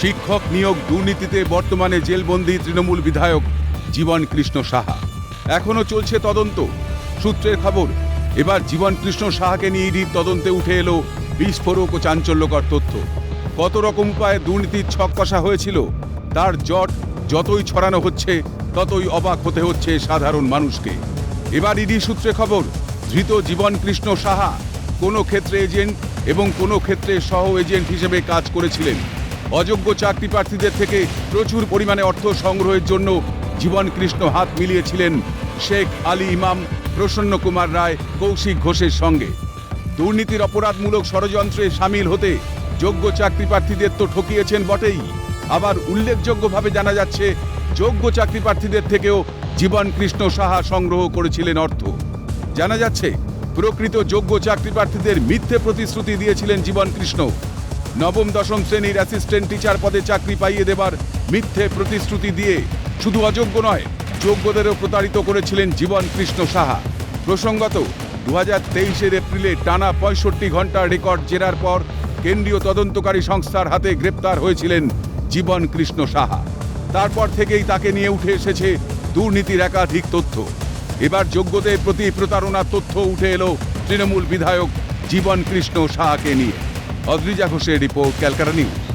শিক্ষক নিয়োগ দুর্নীতিতে বর্তমানে জেলবন্দি তৃণমূল বিধায়ক জীবন কৃষ্ণ সাহা। এখনও চলছে তদন্ত। সূত্রের খবর, এবার জীবন কৃষ্ণ সাহাকে নিয়ে ইডির তদন্তে উঠে এলো বিস্ফোরক ও চাঞ্চল্যকর তথ্য। কত রকম উপায়ে দুর্নীতির ছক কষা হয়েছিল, তার জট যতই ছড়ানো হচ্ছে, ততই অবাক হতে হচ্ছে সাধারণ মানুষকে। এবার ইডি সূত্রে খবর, ধৃত জীবন কৃষ্ণ সাহা কোনো ক্ষেত্রে এজেন্ট এবং কোনো ক্ষেত্রে সহ এজেন্ট হিসেবে কাজ করেছিলেন। অযোগ্য চাকরি প্রার্থীদের থেকে প্রচুর পরিমাণে অর্থ সংগ্রহের জন্য জীবন কৃষ্ণ হাত মিলিয়েছিলেন শেখ আলী ইমাম প্রসন্ন কুমার রায়, কৌশিক ঘোষের সঙ্গে। দুর্নীতির অপরাধমূলক ষড়যন্ত্রে সামিল হতে যোগ্য চাকরি প্রার্থীদের তো ঠকিয়েছেন বটেই। আবার উল্লেখযোগ্যভাবে জানা যাচ্ছে, যোগ্য চাকরি প্রার্থীদের থেকেও জীবন কৃষ্ণ সাহা সংগ্রহ করেছিলেন অর্থ। জানা যাচ্ছে, প্রকৃত যোগ্য চাকরি প্রার্থীদের মিথ্যে প্রতিশ্রুতি দিয়েছিলেন জীবন কৃষ্ণ নবম, দশম শ্রেণির অ্যাসিস্ট্যান্ট টিচার পদে চাকরি পাইয়ে দেবার মিথ্যে প্রতিশ্রুতি দিয়ে শুধু অযোগ্য নয়, যোগ্যদেরও প্রতারিত করেছিলেন জীবন কৃষ্ণ সাহা। প্রসঙ্গত দু হাজার তেইশের এপ্রিলে টানা পঁয়ষট্টি ঘণ্টার রেকর্ড জেরার পর কেন্দ্রীয় তদন্তকারী সংস্থার হাতে গ্রেপ্তার হয়েছিলেন জীবন কৃষ্ণ সাহা। তারপর থেকেই তাকে নিয়ে উঠে এসেছে দুর্নীতির একাধিক তথ্য। এবার যোগ্যদের প্রতি প্রতারণার তথ্য উঠে এলো তৃণমূল বিধায়ক জীবন কৃষ্ণ সাহাকে নিয়ে। অদ্রিজা ঘোষের রিপোর্ট ক্যালকাটা নিউজ।